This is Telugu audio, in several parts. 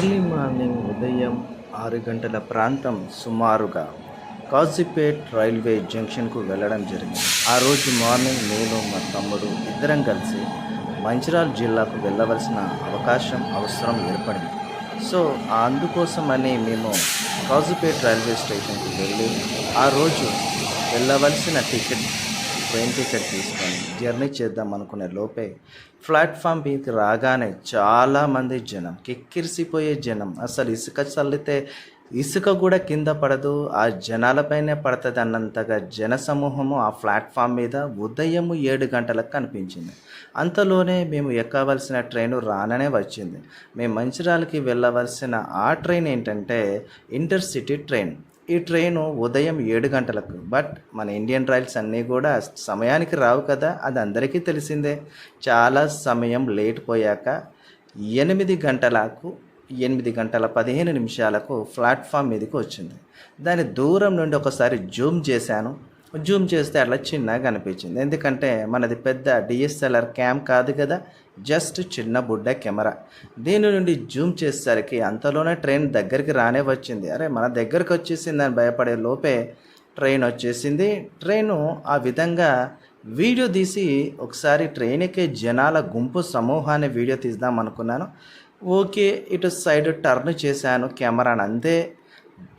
ఎర్లీ మార్నింగ్ ఉదయం ఆరు గంటల ప్రాంతం సుమారుగా కాజీపేట్ రైల్వే జంక్షన్కు వెళ్ళడం జరిగింది. ఆ రోజు మార్నింగ్ నేను మా తమ్ముడు ఇద్దరం కలిసి మంచిరాల్ జిల్లాకు వెళ్ళవలసిన అవకాశం అవసరం ఏర్పడింది. సో అందుకోసమని మేము కాజీపేట్ రైల్వే స్టేషన్కి వెళ్ళి ఆ రోజు వెళ్ళవలసిన టికెట్ ట్రైన్ టికెట్ తీసుకొని జర్నీ చేద్దాం అనుకునే లోపే ప్లాట్ఫామ్ మీదకి రాగానే చాలామంది జనం కిక్కిరిసిపోయే జనం అసలు ఇసుక చల్లితే ఇసుక కూడా కింద పడదు ఆ జనాలపైనే పడుతుంది అన్నంతగా జన సమూహము ఆ ప్లాట్ఫామ్ మీద ఉదయము ఏడు గంటలకు కనిపించింది. అంతలోనే మేము ఎక్కవలసిన ట్రైను రాననే వచ్చింది. మేము మంచిర్యాలకి వెళ్ళవలసిన ఆ ట్రైన్ ఏంటంటే ఇంటర్సిటీ ట్రైన్. ఈ ట్రైను ఉదయం ఏడు గంటలకు. బట్ మన ఇండియన్ రైల్స్ అన్నీ కూడా సమయానికి రావు కదా అది అందరికీ తెలిసిందే. చాలా సమయం లేట్ పోయాక ఎనిమిది గంటలకు ఎనిమిది గంటల పదిహేను నిమిషాలకు ప్లాట్ఫామ్ మీదకి వచ్చింది. దాని దూరం నుండి ఒకసారి జూమ్ చేశాను. జూమ్ చేస్తే అట్లా చిన్నగా కనిపించింది ఎందుకంటే మనది పెద్ద డిఎస్ఎల్ఆర్ క్యామ్ కాదు కదా జస్ట్ చిన్న బుడ్డ కెమెరా. దీని నుండి జూమ్ చేసేసరికి అంతలోనే ట్రైన్ దగ్గరికి రానే వచ్చింది. అరే మన దగ్గరికి వచ్చేసింది అని భయపడే లోపే ట్రైన్ వచ్చేసింది. ట్రైను ఆ విధంగా వీడియో తీసి ఒకసారి ట్రైన్ ఎక్కే జనాల గుంపు సమూహాన్ని వీడియో తీద్దాం అనుకున్నాను. ఓకే ఇటు సైడ్ టర్న్ చేశాను కెమెరాను. అంతే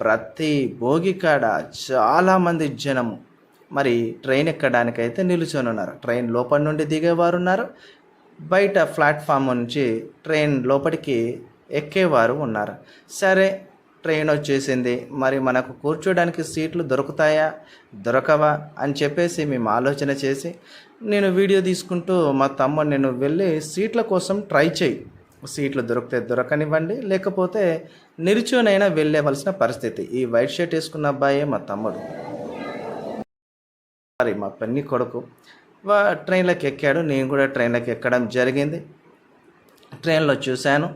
ప్రతి భోగి కాడ చాలామంది జనము మరి ట్రైన్ ఎక్కడానికైతే నిలుచొని ఉన్నారు ట్రైన్ లోపల నుండి దిగేవారు ఉన్నారు బయట ప్లాట్ఫామ్ నుంచి ట్రైన్ లోపలికి ఎక్కేవారు ఉన్నారు. సరే ట్రైన్ వచ్చేసింది. మరి మనకు కూర్చోడానికి సీట్లు దొరుకుతాయా? దొరకవా? అని చెప్పేసి మేము ఆలోచన చేసి నేను వీడియో తీసుకుంటూ మా తమ్ముడు నేను వెళ్ళి సీట్ల కోసం ట్రై చేయి. సీట్లు దొరికితే దొరకనివ్వండి లేకపోతే నిల్చోనైనా వెళ్ళవలసిన పరిస్థితి. ఈ వైట్ షర్ట్ వేసుకున్న అబ్బాయే మా తమ్ముడు. మరి మా పెన్ని కొడుకు ట్రైన్లోకి ఎక్కాడు. నేను కూడా ట్రైన్లోకి ఎక్కడం జరిగింది. ట్రైన్లో చూశాను.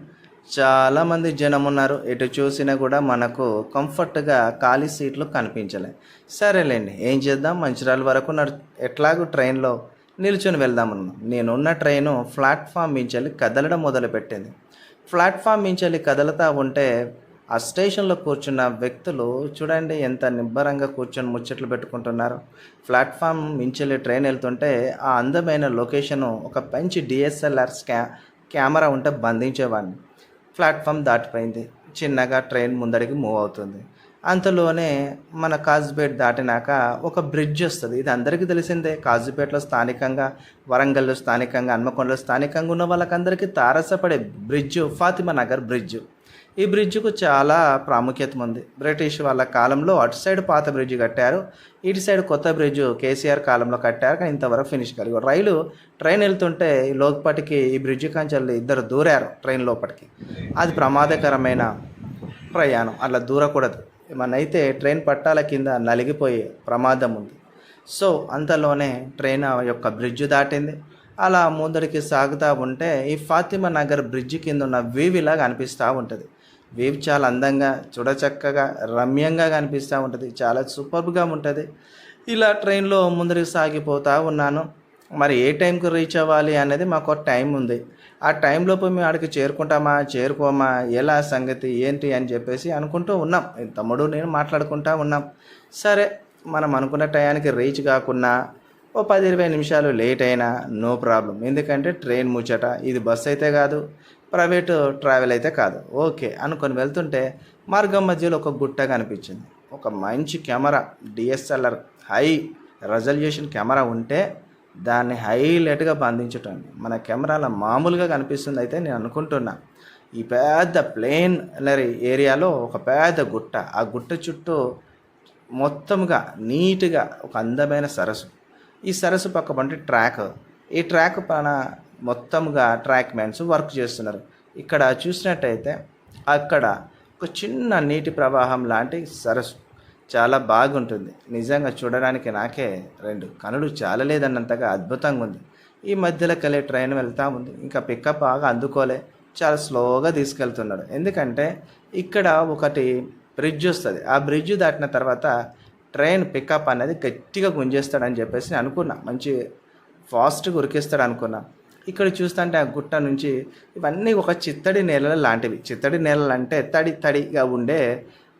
చాలామంది జనం ఉన్నారు. ఎటు చూసినా కూడా మనకు కంఫర్ట్గా ఖాళీ సీట్లు కనిపించలే. సరేలేండి ఏం చేద్దాం? మంచిర్యాల వరకు నడు ఎట్లాగూ ట్రైన్లో నిల్చొని వెళ్దామన్నా నేనున్న ట్రైను ప్లాట్ఫామ్ మించాలి కదలడం మొదలుపెట్టింది. ప్లాట్ఫామ్ మించాలి కదలుతూ ఉంటే ఆ స్టేషన్లో కూర్చున్న వ్యక్తులు చూడండి ఎంత నిబ్బరంగా కూర్చొని ముచ్చట్లు పెట్టుకుంటున్నారు. ప్లాట్ఫామ్ మించెల్లి ట్రైన్ వెళ్తుంటే ఆ అందమైన లొకేషను ఒక మంచి డిఎస్ఎల్ఆర్ స్కా కెమెరా ఉంటే బంధించేవాడిని. ప్లాట్ఫామ్ దాటిపోయింది. చిన్నగా ట్రైన్ ముందడికి మూవ్ అవుతుంది. అంతలోనే మన కాజుపేట దాటినాక ఒక బ్రిడ్జ్ వస్తుంది. ఇది అందరికీ తెలిసిందే. కాజుపేటలో స్థానికంగా వరంగల్లో స్థానికంగా హన్మకొండలో స్థానికంగా ఉన్న వాళ్ళకందరికీ తారసపడే బ్రిడ్జ్ ఫాతిమా నగర్ బ్రిడ్జ్. ఈ బ్రిడ్జ్కు చాలా ప్రాముఖ్యత ఉంది. బ్రిటిష్ వాళ్ళ కాలంలో అటు సైడ్ పాత బ్రిడ్జ్ కట్టారు ఇటు సైడ్ కొత్త బ్రిడ్జ్ కేసీఆర్ కాలంలో కట్టారు. కానీ ఇంతవరకు ఫినిష్ కాలేదు. రైలు ట్రైన్ వెళ్తుంటే ఈ లోపటికి ఈ బ్రిడ్జ్ కాంచెల్లి ఇద్దరు దూరారు ట్రైన్ లోపలికి అది ప్రమాదకరమైన ప్రయాణం. అలా దూరకూడదు. మనైతే ట్రైన్ పట్టాల కింద నలిగిపోయే ప్రమాదం ఉంది. సో అంతలోనే ట్రైన్ యొక్క బ్రిడ్జ్ దాటింది. అలా ముందడికి సాగుతూ ఉంటే ఈ ఫాతిమా నగర్ బ్రిడ్జ్ కింద ఉన్న వీవిలా కనిపిస్తూ ఉంటుంది. వేవ్ చాలా అందంగా చూడచక్కగా రమ్యంగా కనిపిస్తూ ఉంటుంది. చాలా సూపర్గా ఉంటుంది. ఇలా ట్రైన్లో ముందరికి సాగిపోతూ ఉన్నాను. మరి ఏ టైంకి రీచ్ అవ్వాలి అనేది మాకు ఒక టైం ఉంది. ఆ టైంలోపు మేము ఆడికి చేరుకుంటామా చేరుకోమా ఎలా సంగతి ఏంటి అని చెప్పేసి అనుకుంటూ ఉన్నాం. తమ్ముడు నేను మాట్లాడుకుంటా ఉన్నాం. సరే మనం అనుకున్న టయానికి రీచ్ కాకున్నా ఓ పది ఇరవై నిమిషాలు లేట్ అయినా నో ప్రాబ్లం ఎందుకంటే ట్రైన్ ముచ్చట ఇది బస్ అయితే కాదు. ప్రైవేటు ట్రావెల్ అయితే కాదు. ఓకే అనుకొని వెళ్తుంటే మార్గం మధ్యలో ఒక గుట్ట కనిపించింది. ఒక మంచి camera DSLR high resolution camera ఉంటే దాన్ని హైలైట్గా బంధించటం మన కెమెరాలో మామూలుగా కనిపిస్తుంది అయితే నేను అనుకుంటున్నా. ఈ పెద్ద ప్లేన్ ఏరియాలో ఒక పెద్ద గుట్ట ఆ గుట్ట చుట్టూ మొత్తంగా నీట్గా ఒక అందమైన సరస్సు. ఈ సరస్సు పక్క పంటే ట్రాక్. ఈ ట్రాక్ పైన మొత్తంగా ట్రాక్ మ్యాన్స్ వర్క్ చేస్తున్నారు. ఇక్కడ చూసినట్టయితే అక్కడ ఒక చిన్న నీటి ప్రవాహం లాంటి సరస్సు చాలా బాగుంటుంది. నిజంగా చూడడానికి నాకే రెండు కనులు చాలలేదన్నంతగా అద్భుతంగా ఉంది. ఈ మధ్యలో కలిగే ట్రైన్ వెళ్తూ ఉంది. ఇంకా పికప్ బాగా అందుకోలే. చాలా స్లోగా తీసుకెళ్తున్నాడు. ఎందుకంటే ఇక్కడ ఒకటి బ్రిడ్జ్ వస్తుంది. ఆ బ్రిడ్జ్ దాటిన తర్వాత ట్రైన్ పికప్ అనేది గట్టిగా గుంజేస్తాడని చెప్పేసి నేను అనుకున్నా. మంచి ఫాస్ట్గా ఉరికిస్తాడు అనుకున్నా. ఇక్కడ చూస్తుంటే ఆ గుట్ట నుంచి ఇవన్నీ ఒక చిత్తడి నేలల లాంటివి. చిత్తడి నేలలు అంటే తడి తడిగా ఉండే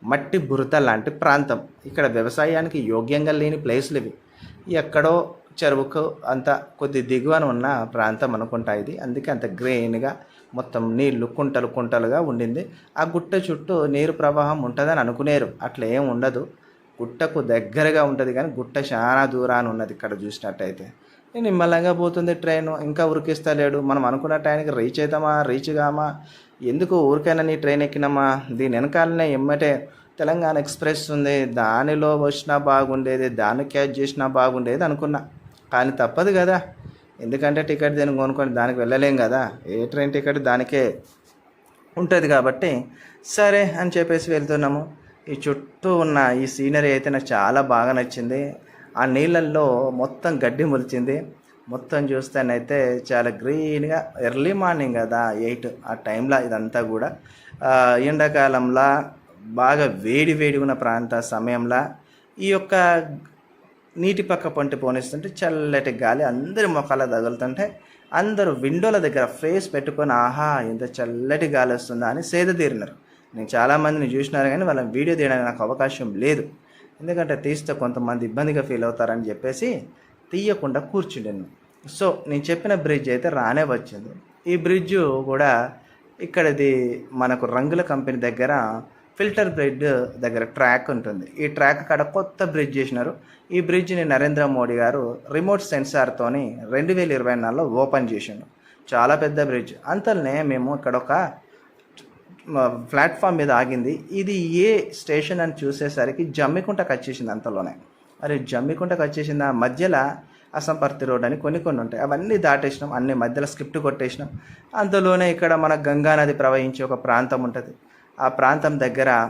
మట్టి బురద లాంటి ప్రాంతం. ఇక్కడ వ్యవసాయానికి యోగ్యంగా లేని ప్లేస్లు ఇవి. ఎక్కడో చెరువుకు అంత కొద్ది దిగువన ఉన్న ప్రాంతం అనుకుంటా ఇది. అందుకే అంత గ్రెయిన్గా మొత్తం నీళ్ళు కుంటలు కుంటలుగా ఉండింది. ఆ గుట్ట చుట్టూ నీరు ప్రవాహం ఉంటుందని అనుకునేరు. అట్లా ఏం ఉండదు. గుట్టకు దగ్గరగా ఉంటుంది కానీ గుట్ట చాలా దూరాన్ని ఉన్నది ఇక్కడ చూసినట్టయితే. నిమ్మలంగా పోతుంది ట్రైన్. ఇంకా ఉరికిస్తలేడు. మనం అనుకున్న టైంకి రీచ్ అవుతామా రీచ్ కామా? ఎందుకు ఊరికైనా నీ ట్రైన్ ఎక్కినామా? దీని వెనకాలనే ఎమ్మటే తెలంగాణ ఎక్స్ప్రెస్ ఉంది. దానిలో వచ్చినా బాగుండేది దాన్ని క్యాచ్ చేసినా బాగుండేది అనుకున్నా. కానీ తప్పదు కదా. ఎందుకంటే టికెట్ దీన్ని కొనుక్కొని దానికి వెళ్ళలేం కదా. ఏ ట్రైన్ టికెట్ దానికే ఉంటుంది కాబట్టి సరే అని చెప్పేసి వెళ్తున్నాము. ఈ చుట్టూ ఉన్న ఈ సీనరీ అయితే నాకు చాలా బాగా నచ్చింది. ఆ నీళ్ళల్లో మొత్తం గడ్డి మొలిచింది. మొత్తం చూస్తేనైతే చాలా గ్రీన్గా ఎర్లీ మార్నింగ్ కదా ఎయిట్ ఆ టైంలో ఇదంతా కూడా. ఎండాకాలంలో బాగా వేడి వేడి ఉన్న ప్రాంత సమయంలో ఈ యొక్క నీటి పక్క పంటి పోనిస్తుంటే చల్లటి గాలి అందరి మొఖాల తగులుతుంటే అందరూ విండోల దగ్గర ఫేస్ పెట్టుకొని ఆహా ఇంత చల్లటి గాలి వస్తుందా? అని సేద తీరినారు. నేను చాలామందిని చూసినారు కానీ వాళ్ళ వీడియో తీయడానికి నాకు అవకాశం లేదు. ఎందుకంటే తీస్తే కొంతమంది ఇబ్బందిగా ఫీల్ అవుతారని చెప్పేసి తీయకుండా కూర్చుండాను. సో నేను చెప్పిన బ్రిడ్జ్ అయితే రానే వచ్చింది. ఈ బ్రిడ్జ్ కూడా ఇక్కడది మనకు రంగుల కంపెనీ దగ్గర ఫిల్టర్ బ్రిడ్జ్ దగ్గర ట్రాక్ ఉంటుంది. ఈ ట్రాక్ కాడ కొత్త బ్రిడ్జ్ చేసినారు. ఈ బ్రిడ్జ్ని నరేంద్ర మోడీ గారు రిమోట్ సెన్సార్తోని రెండు వేల ఇరవై నాలుగులో ఓపెన్ చేసిండు. చాలా పెద్ద బ్రిడ్జ్. అంతలోనే మేము ఇక్కడ ఒక ప్లాట్ఫామ్ మీద ఆగింది. ఇది ఏ స్టేషన్ అని చూసేసరికి జమ్మికుంటకు వచ్చేసింది అంతలోనే. అరే జమ్మికుంటకు వచ్చేసింది ఆ మధ్యలో అసంపర్తి రోడ్ అని కొన్ని కొన్ని ఉంటాయి. అవన్నీ దాటేసినాం. అన్ని మధ్యలో స్క్రిప్ట్ కొట్టేసినాం. అందులోనే ఇక్కడ మన గంగా నది ప్రవహించే ఒక ప్రాంతం ఉంటుంది. ఆ ప్రాంతం దగ్గర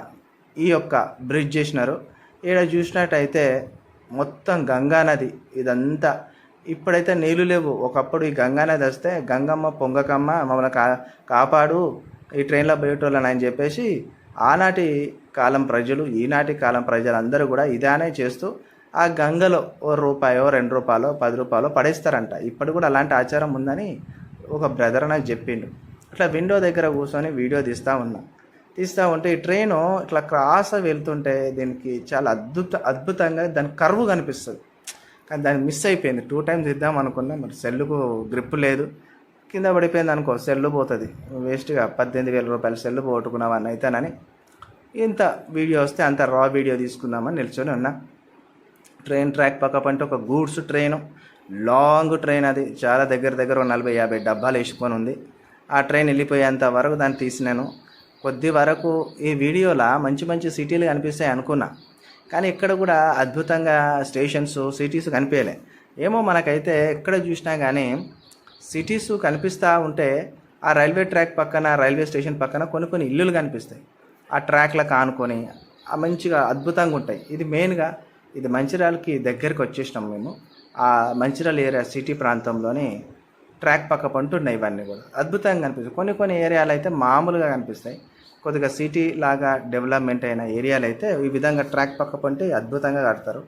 ఈ యొక్క బ్రిడ్జ్ చేసినారు. ఈడ చూసినట్టయితే మొత్తం గంగా నది ఇదంతా. ఇప్పుడైతే నీళ్ళు లేవు. ఒకప్పుడు ఈ గంగా నది వస్తే గంగమ్మ పొంగకమ్మ మమ్మల్ని కా కాపాడు. ఈ ట్రైన్లో పోయేటోళ్ళని అని చెప్పేసి ఆనాటి కాలం ప్రజలు ఈనాటి కాలం ప్రజలు అందరూ కూడా ఇదానే చేస్తూ ఆ గంగలో ఓ రూపాయో రెండు రూపాయలో పది రూపాయలో పడేస్తారంట. ఇప్పుడు కూడా అలాంటి ఆచారం ఉందని ఒక బ్రదర్ నాకు చెప్పిండు. ఇట్లా విండో దగ్గర కూర్చొని వీడియో తీస్తూ ఉన్నా. తీస్తూ ఉంటే ఈ ట్రైను ఇట్లా క్రాస్ వెళ్తుంటే దీనికి చాలా అద్భుత అద్భుతంగా దాని కర్వ్ కనిపిస్తుంది. కానీ దాన్ని మిస్ అయిపోయింది. టూ టైమ్స్ ఇద్దాం అనుకున్నా మరి సెల్లుకు గ్రిప్ లేదు. కింద పడిపోయింది అనుకో సెల్లు పోతుంది. వేస్ట్గా పద్దెనిమిది వేల రూపాయలు సెల్లు పోగొట్టుకున్నావని అయితేనని ఇంత వీడియో వస్తే అంత రా వీడియో తీసుకుందామని నిల్చొని ఉన్నా. ట్రైన్ ట్రాక్ పక్క పంటే ఒక గూడ్స్ ట్రైన్ లాంగ్ ట్రైన్ అది. చాలా దగ్గర దగ్గర ఒక నలభై యాభై డబ్బాలు వేసుకొని ఉంది. ఆ ట్రైన్ వెళ్ళిపోయేంత వరకు దాన్ని తీసినాను. కొద్ది వరకు ఈ వీడియోలో మంచి మంచి సిటీలు కనిపిస్తాయి అనుకున్నా. కానీ ఇక్కడ కూడా అద్భుతంగా స్టేషన్స్ సిటీస్ కనిపించలే. ఏమో మనకైతే ఎక్కడ చూసినా కానీ సిటీస్ కనిపిస్తూ ఉంటే ఆ రైల్వే ట్రాక్ పక్కన రైల్వే స్టేషన్ పక్కన కొన్ని కొన్ని ఇల్లులు కనిపిస్తాయి. ఆ ట్రాక్లకు ఆనుకొని మంచిగా అద్భుతంగా ఉంటాయి. ఇది మెయిన్గా ఇది మంచిర్యాలకి దగ్గరికి వచ్చేసినాం మేము. ఆ మంచిర్యాల ఏరియా సిటీ ప్రాంతంలోని ట్రాక్ పక్క పంటున్నాయి ఇవన్నీ కూడా. అద్భుతంగా కనిపిస్తాయి. కొన్ని కొన్ని ఏరియాలు అయితే మామూలుగా కనిపిస్తాయి. కొద్దిగా సిటీ లాగా డెవలప్మెంట్ అయిన ఏరియాలు అయితే ఈ విధంగా ట్రాక్ పక్క పంటే అద్భుతంగా కడతారు.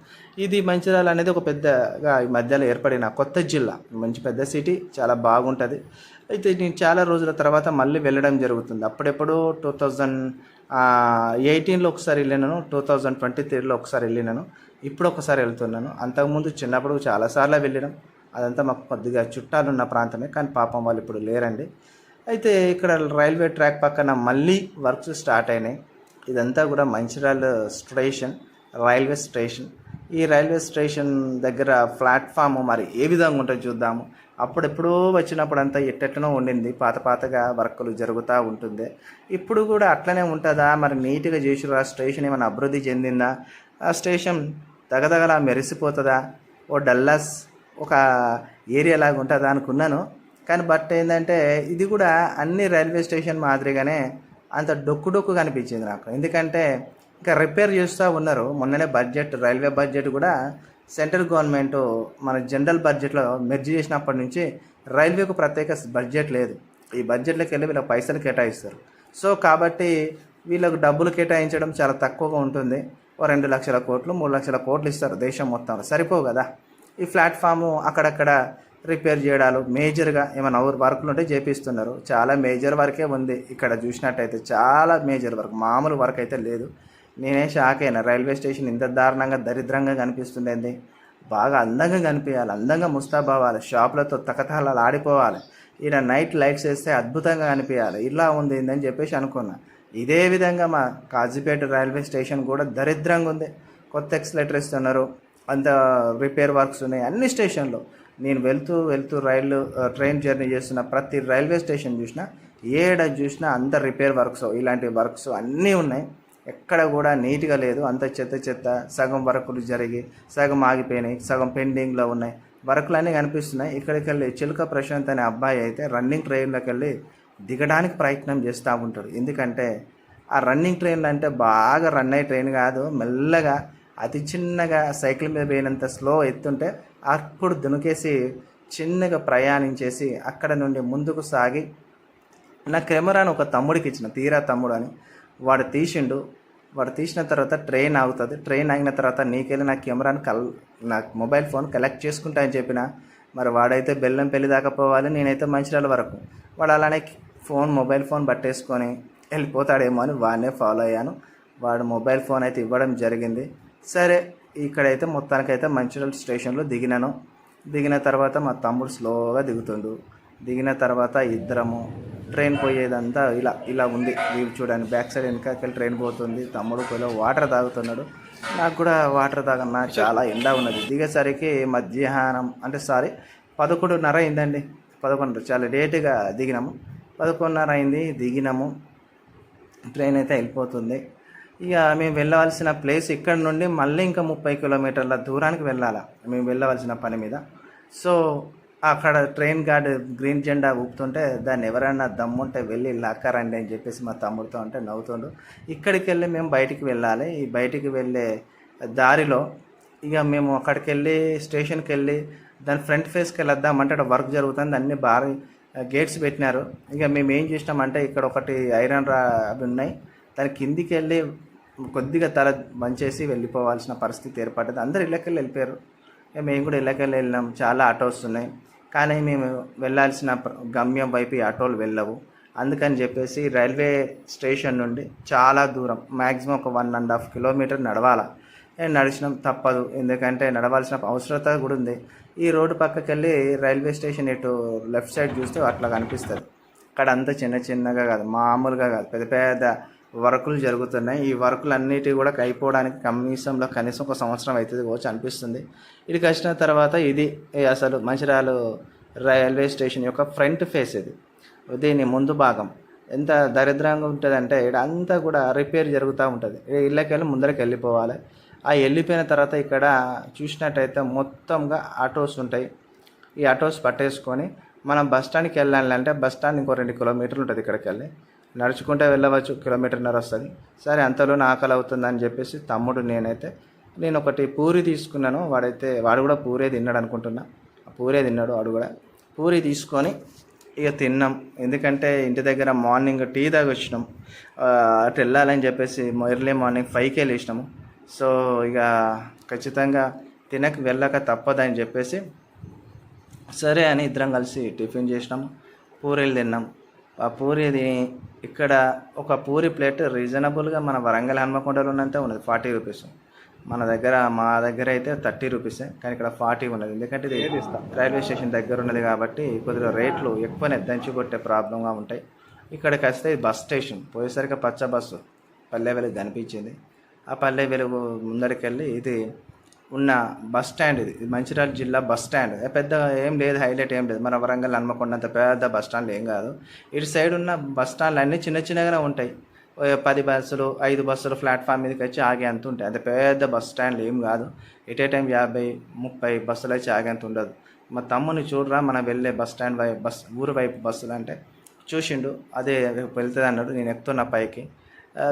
ఇది మంచిర్యాల అనేది ఒక పెద్దగా ఈ మధ్యలో ఏర్పడిన కొత్త జిల్లా. మంచి పెద్ద సిటీ చాలా బాగుంటుంది. అయితే నేను చాలా రోజుల తర్వాత మళ్ళీ వెళ్ళడం జరుగుతుంది. అప్పుడెప్పుడు టూ థౌజండ్ ఎయిటీన్లో ఒకసారి వెళ్ళినాను టూ థౌజండ్ ట్వంటీ త్రీలో ఒకసారి వెళ్ళినాను. ఇప్పుడు ఒకసారి వెళ్తున్నాను. అంతకుముందు చిన్నప్పుడు చాలాసార్లు వెళ్ళినాం. అదంతా మాకు కొద్దిగా చుట్టాలు ఉన్న ప్రాంతమే కానీ పాపం వాళ్ళు ఇప్పుడు లేరండి. అయితే ఇక్కడ రైల్వే ట్రాక్ పక్కన మళ్ళీ వర్క్స్ స్టార్ట్ అయినాయి. ఇదంతా కూడా మంచిర్యాల స్టేషన్ రైల్వే స్టేషన్. ఈ రైల్వే స్టేషన్ దగ్గర ప్లాట్ఫామ్ మరి ఏ విధంగా ఉంటుందో చూద్దాము. అప్పుడెప్పుడో వచ్చినప్పుడు అంతా ఎట్టెట్టనో ఉండింది. పాత పాతగా వర్కులు జరుగుతూ ఉంటుంది ఇప్పుడు కూడా అట్లనే ఉంటుందా? మరి నీట్గా చేసిరా స్టేషన్ ఏమైనా అభివృద్ధి చెందిందా? ఆ స్టేషన్ దగదగలా మెరిసిపోతుందా? ఓ డల్లాస్ ఒక ఏరియా లాగా ఉంటుందా అనుకున్నాను. కానీ బట్ ఏంటంటే ఇది కూడా అన్ని రైల్వే స్టేషన్ మాదిరిగానే అంత డొక్కు డొక్కు కనిపించింది నాకు. ఎందుకంటే ఇంకా రిపేర్ చేస్తూ ఉన్నారు. మొన్ననే బడ్జెట్ రైల్వే బడ్జెట్ కూడా సెంట్రల్ గవర్నమెంట్ మన జనరల్ బడ్జెట్లో మెర్జ్ చేసినప్పటి నుంచి రైల్వేకు ప్రత్యేక బడ్జెట్ లేదు. ఈ బడ్జెట్లోకి వెళ్ళి వీళ్ళకి పైసలు కేటాయిస్తారు. సో కాబట్టి వీళ్ళకు డబ్బులు కేటాయించడం చాలా తక్కువగా ఉంటుంది. ఓ రెండు లక్షల కోట్లు మూడు లక్షల కోట్లు ఇస్తారు దేశం మొత్తంలో. సరిపోవు కదా. ఈ ప్లాట్ఫాము అక్కడక్కడ రిపేర్ చేయడాలు మేజర్గా ఏమైనా ఊరు వర్క్లు ఉంటే చేపిస్తున్నారు. చాలా మేజర్ వర్కే ఉంది ఇక్కడ చూసినట్టయితే. చాలా మేజర్ వర్క్ మామూలు వర్క్ అయితే లేదు. నేనే షాక్ అయినా. రైల్వే స్టేషన్ ఇంత దారుణంగా దరిద్రంగా కనిపిస్తుండేది బాగా అందంగా కనిపించాలి అందంగా ముస్తాబావాలి షాపులతో తకతాళాలు ఆడిపోవాలి. ఈయన నైట్ లైట్స్ వేస్తే అద్భుతంగా కనిపించాలి ఇలా ఉంది అని చెప్పేసి అనుకున్నా. ఇదే విధంగా మా కాజీపేట రైల్వే స్టేషన్ కూడా దరిద్రంగా ఉంది. కొత్త ఎక్స్లెటర్ ఇస్తున్నారు. అంత రిపేర్ వర్క్స్ ఉన్నాయి. అన్ని స్టేషన్లో. నేను వెళ్తూ వెళ్తూ రైలు ట్రైన్ జర్నీ చేస్తున్న ప్రతి రైల్వే స్టేషన్ చూసినా ఏడ చూసినా అంత రిపేర్ వర్క్స్ ఇలాంటి వర్క్స్ అన్నీ ఉన్నాయి. ఎక్కడ కూడా నీట్గా లేదు. అంత చెత్త చెత్త సగం వర్కులు జరిగి సగం ఆగిపోయినాయి సగం పెండింగ్లో ఉన్నాయి. వర్కులన్నీ కనిపిస్తున్నాయి. ఇక్కడికి వెళ్ళి చిలుక ప్రశాంత్ అనే అబ్బాయి అయితే రన్నింగ్ ట్రైన్లోకి వెళ్ళి దిగడానికి ప్రయత్నం చేస్తూ ఉంటాడు. ఎందుకంటే ఆ రన్నింగ్ ట్రైన్లు అంటే బాగా రన్ అయ్యే ట్రైన్ కాదు. మెల్లగా అతి చిన్నగా సైకిల్ మీద పోయినంత స్లో ఎత్తుంటే అప్పుడు దునికేసి చిన్నగా ప్రయాణించేసి అక్కడ నుండి ముందుకు సాగి నా కెమెరాను ఒక తమ్ముడికి ఇచ్చిన తీరా తమ్ముడు అని. వాడు తీసిండు. వాడు తీసిన తర్వాత ట్రైన్ ఆగుతుంది. ట్రైన్ ఆగిన తర్వాత నీకెళ్ళి నా కెమెరాను కల్ నా మొబైల్ ఫోన్ కలెక్ట్ చేసుకుంటా అని చెప్పిన. మరి వాడైతే బెల్లం పెళ్ళి దాకా పోవాలి నేనైతే మంచిర్యాల వరకు. వాడు అలానే ఫోన్ మొబైల్ ఫోన్ పట్టేసుకొని వెళ్ళిపోతాడేమో అని వాడినే ఫాలో అయ్యాను. వాడు మొబైల్ ఫోన్ అయితే ఇవ్వడం జరిగింది. సరే ఇక్కడైతే మొత్తానికైతే మంచిర్యాల స్టేషన్లో దిగినాను. దిగిన తర్వాత మా తమ్ముడు స్లోగా దిగుతుండు. దిగిన తర్వాత ఇద్దరము ట్రైన్ పోయేదంతా ఇలా ఇలా ఉంది. వీడు చూడండి బ్యాక్ సైడ్ వెనకాల ట్రైన్ పోతుంది. తమ్ముడు పోయిలో వాటర్ తాగుతున్నాడు. నాకు కూడా వాటర్ తాగన్నా చాలా ఎండ ఉన్నది. దిగేసరికి మధ్యాహ్నం అంటే సారీ పదకొండున్నర అయిందండి. పదకొండు చాలా లేటుగా దిగినాము. పదకొండున్నర అయింది దిగినాము. ట్రైన్ అయితే వెళ్ళిపోతుంది. ఇక మేము వెళ్ళవలసిన ప్లేస్ ఇక్కడ నుండి మళ్ళీ ఇంకా ముప్పై కిలోమీటర్ల దూరానికి వెళ్ళాలి. మేము వెళ్ళవలసిన పని మీద. సో అక్కడ ట్రైన్ గార్డ్ గ్రీన్ జెండా ఊపుతుంటే దాన్ని ఎవరైనా దమ్ముంటే వెళ్ళి లాక్కరండి అని చెప్పేసి మా తమ్ముడితో అంటే నవ్వుతుండు. ఇక్కడికి వెళ్ళి మేము బయటికి వెళ్ళాలి. ఈ బయటికి వెళ్ళే దారిలో ఇక మేము అక్కడికి వెళ్ళి స్టేషన్కి వెళ్ళి దాని ఫ్రంట్ ఫేస్కి వెళ్ళొద్దామంటే అక్కడ వర్క్ జరుగుతుంది. అన్ని భారీ గేట్స్ పెట్టినారు. ఇక మేము ఏం చేసినామంటే ఇక్కడ ఒకటి ఐరన్ రా అవి ఉన్నాయి. దాని కిందికి వెళ్ళి కొద్దిగా తల మంచేసి వెళ్ళిపోవాల్సిన పరిస్థితి ఏర్పడ్డది. అందరు ఇళ్ళకెళ్ళి వెళ్ళిపోయారు. మేము కూడా ఇళ్ళకెళ్ళి వెళ్ళినాం. చాలా ఆటోస్ ఉన్నాయి. కానీ మేము వెళ్ళాల్సిన గమ్యం వైపు ఈ ఆటోలు వెళ్ళవు. అందుకని చెప్పేసి రైల్వే స్టేషన్ నుండి చాలా దూరం మ్యాక్సిమం ఒక వన్ అండ్ హాఫ్ కిలోమీటర్ నడవాలా. నడిచినాం తప్పదు. ఎందుకంటే నడవాల్సిన అవసరత కూడా ఉంది. ఈ రోడ్డు పక్కకి వెళ్ళి రైల్వే స్టేషన్ ఇటు లెఫ్ట్ సైడ్ చూస్తే అట్లా కనిపిస్తుంది. అక్కడ అంతా చిన్న చిన్నగా కాదు మామూలుగా కాదు. పెద్ద పెద్ద వర్కులు జరుగుతున్నాయి. ఈ వర్కులు అన్నిటి కూడా అయిపోవడానికి కనీసంలో కనీసం ఒక సంవత్సరం అవుతుంది కావచ్చు అనిపిస్తుంది. ఇది వచ్చిన తర్వాత ఇది అసలు మంచిర్యాల రైల్వే స్టేషన్ యొక్క ఫ్రంట్ ఫేస్ ఇది. దీని ముందు భాగం. ఎంత దరిద్రంగా ఉంటుందంటే ఇక్కడ అంతా కూడా రిపేర్ జరుగుతూ ఉంటుంది. ఇళ్ళకెళ్ళి ముందరికి వెళ్ళిపోవాలి. ఆ వెళ్ళిపోయిన తర్వాత ఇక్కడ చూసినట్టయితే మొత్తంగా ఆటోస్ ఉంటాయి. ఈ ఆటోస్ పట్టేసుకొని మనం బస్ స్టాండ్కి వెళ్ళాలంటే బస్ స్టాండ్ ఇంకో రెండు కిలోమీటర్లు ఉంటుంది ఇక్కడికి వెళ్ళి నడుచుకుంటే వెళ్ళవచ్చు కిలోమీటర్న్నర వస్తుంది. సరే అంతలో ఆకలి అవుతుందని చెప్పేసి తమ్ముడు నేనైతే నేను ఒకటి పూరి తీసుకున్నాను. వాడైతే వాడు కూడా పూరే తిన్నాడు అనుకుంటున్నా. పూరే తిన్నాడు వాడు కూడా. పూరి తీసుకొని ఇక తిన్నాం. ఎందుకంటే ఇంటి దగ్గర మార్నింగ్ టీ దాకా వచ్చినాం అటు వెళ్ళాలని చెప్పేసి ఎర్లీ మార్నింగ్ ఫైవ్కి వెళ్ళేసినాము సో ఇక ఖచ్చితంగా తినక వెళ్ళక తప్పదని చెప్పేసి సరే అని ఇద్దరం కలిసి టిఫిన్ చేసినాము. పూరీలు తిన్నాం. ఆ పూరి తిని ఇక్కడ ఒక పూరి ప్లేట్ రీజనబుల్గా మన వరంగల్ హన్మకొండలో ఉన్నంత ఉన్నది ఫార్టీ రూపీస్. మన దగ్గర మా దగ్గర అయితే థర్టీ రూపీసే కానీ ఇక్కడ ఫార్టీ ఉన్నది. ఎందుకంటే ఇది రైల్వే స్టేషన్ దగ్గర ఉన్నది కాబట్టి కొద్దిగా రేట్లు ఎక్కువనే దంచి కొట్టే ప్రాబ్లంగా ఉంటాయి. ఇక్కడికి వస్తే బస్ స్టేషన్. పోయేసరికి పచ్చ బస్సు పల్లె వెలుగు కనిపించింది. ఆ పల్లె వెలుగు ముందరికి వెళ్ళి ఇది ఉన్న బస్ స్టాండ్ ఇది. ఇది మంచిర్యాల జిల్లా బస్ స్టాండ్. పెద్ద ఏం లేదు హైలైట్ ఏం లేదు. మన వరంగల్ హన్మకొండ అంత పెద్ద బస్ స్టాండ్లు ఏం కాదు. ఇటు సైడ్ ఉన్న బస్ స్టాండ్లు అన్నీ చిన్న చిన్నగానే ఉంటాయి. పది బస్సులు ఐదు బస్సులు ప్లాట్ఫామ్ మీదకి వచ్చి ఆగే అంత ఉంటాయి. అంత పెద్ద బస్ స్టాండ్లు ఏం కాదు. ఎట్ ఏ టైం యాభై ముప్పై బస్సులు వచ్చి ఆగేంత ఉండదు. మా తమ్ముని చూడరా మనం వెళ్ళే బస్ స్టాండ్ వైపు బస్ ఊరు వైపు బస్సులు అంటే చూసిండు. అదే వెళ్తుంది అన్నాడు. నేను ఎక్కుతున్నా పైకి.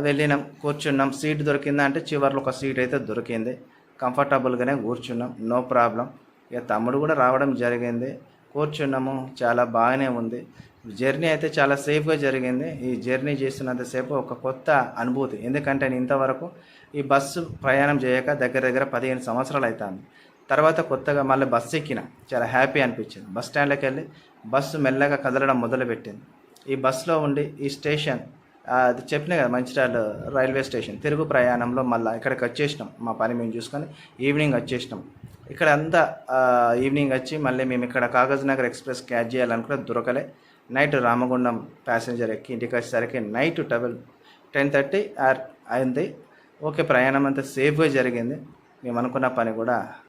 వెళ్ళినాం కూర్చున్నాం. సీట్ దొరికిందా అంటే చివర్లో ఒక సీట్ అయితే దొరికింది. కంఫర్టబుల్గానే కూర్చున్నాం. No problem. ఇక తమ్ముడు కూడా రావడం జరిగింది. కూర్చున్నాము. చాలా బాగానే ఉంది. జర్నీ అయితే చాలా సేఫ్గా జరిగింది. ఈ జర్నీ చేస్తున్నంతసేపు ఒక కొత్త అనుభూతి. ఎందుకంటే నేను ఇంతవరకు ఈ బస్సు ప్రయాణం చేయక దగ్గర దగ్గర పదిహేను సంవత్సరాలు అవుతుంది తర్వాత కొత్తగా మళ్ళీ బస్సు ఎక్కిన చాలా హ్యాపీ అనిపించింది. బస్ స్టాండ్లోకి వెళ్ళి బస్సు మెల్లగా కదలడం మొదలుపెట్టింది. ఈ బస్సులో ఉండి ఈ స్టేషన్ అది చెప్పిన కదా మంచిర్యాల రైల్వే స్టేషన్. తిరుగు ప్రయాణంలో మళ్ళీ ఇక్కడికి వచ్చేసినాం. మా పని మేము చూసుకొని ఈవినింగ్ వచ్చేసినాం. ఇక్కడ అంతా ఈవినింగ్ వచ్చి మళ్ళీ మేము ఇక్కడ కాగజ్ నగర్ ఎక్స్ప్రెస్ క్యాచ్ చేయాలనుకున్న దొరకలే. నైట్ రామగుండం ప్యాసింజర్ ఎక్కి ఇంటికి వచ్చేసరికి night twelve ten thirty or అయింది. ఓకే ప్రయాణం అంతా సేఫ్గా జరిగింది. మేము అనుకున్న పని కూడా